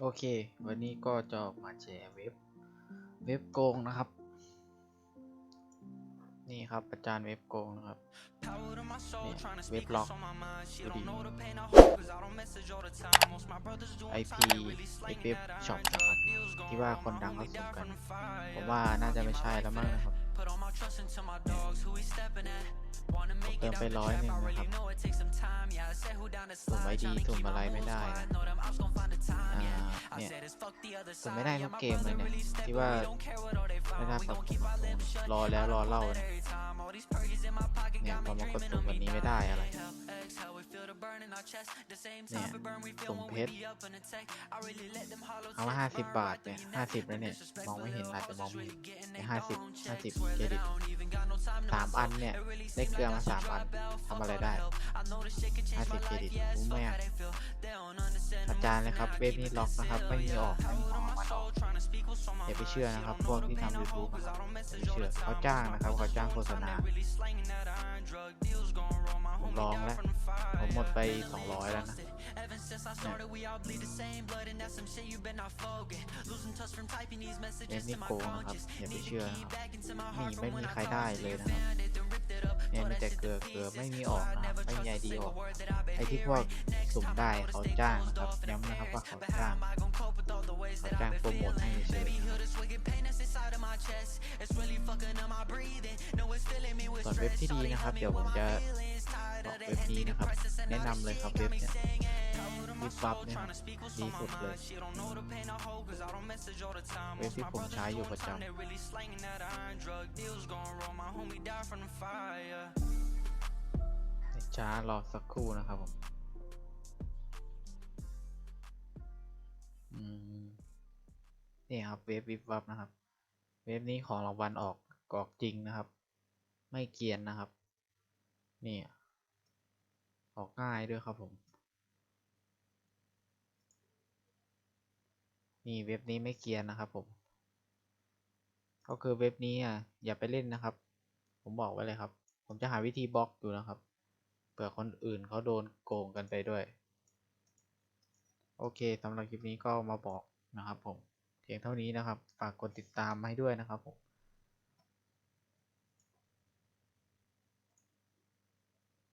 โอเค วันนี้ก็จะมาแชร์เว็บ เว็บโกงนะครับ นี่ครับอาจารย์เว็บโกงนะครับเนี่ยเว็บล็อกดูดี IP ไอเว็บช็อปนะครับที่ว่าคนดังเขาสุ่มกัน ผมว่าน่าจะไม่ใช่แล้วมั้งนะครับผมเติมไปร้อยหนึ่งนะครับสุ่มไอดีสุ่มอะไรไม่ได้นะอ่า เนี่ยสุ่มไม่ได้ทุกเกมเลยเนี่ยที่ว่าไม่ได้ปรับปรุงรอแล้วรอเล่าเนี่ยเนี่ยพอมากดสุ่มวันนี้ไม่ได้อะไรเนี่ยสุ่มเพชรเอามาห้าสิบบาทเนี่ยห้าสิบแล้วเนี่ยมองไม่เห็นอาจจะมองไม่เห็นเนี่ยห้าสิบห้าสิบเครดิตสามอันเนี่ยได้เกลือมาสามอันทำอะไรได้ห้าสิบเครดิตรู้ไหมอะอาจารย์เลยครับ เว็บนี้ล็อกนะครับ ไม่มีออกไม่มีออกมาออกอย่าไปเชื่อนะครับ พวกที่ทำยูทูบอย่าไปเชื่อเขาจ้างนะครับเขาจ้างโฆษณาผมลองแล้ว ผมหมดไป 200 แล้วนะเว็บนี้โกงนะครับ อย่าไปเชื่อนะครับนี่ไม่มีใครได้เลยนะครับ เนี่ยมีแต่เกลือเกลือไม่มีออกนะไม่มีไอดีออกไอที่พวกสุ่มได้เขาจ้างนะครับย้ำนะครับว่าเขาจ้างเขาจ้างโปรโมทให้เฉยส่วนเว็บที่ดีนะครับ เดี๋ยวผมจะบอกเว็บนี้นะครับ แนะนำเลยครับเว็บเนี่ย วิบวับเนี่ยครับดีสุดเลยเว็บที่ผมใช้อยู่ประจำช้ารอสักครู่นะครับผมอืมนี่ครับเว็บวิบวับนะครับ เว็บนี้ของรางวัลออกออกจริงนะครับ ไม่เกรียนนะครับ นี่ออกง่ายด้วยครับผม นี่เว็บนี้ไม่เกรียนนะครับผม ก็คือเว็บนี้อะอย่าไปเล่นนะครับ ผมบอกไว้เลยครับ ผมจะหาวิธีบล็อกอยู่นะครับ เผื่อคนอื่นเขาโดนโกงกันไปด้วย โอเคสำหรับคลิปนี้ก็มาบอกนะครับผมเพียงเท่านี้นะครับ ฝากกดติดตามให้ด้วยนะครับผม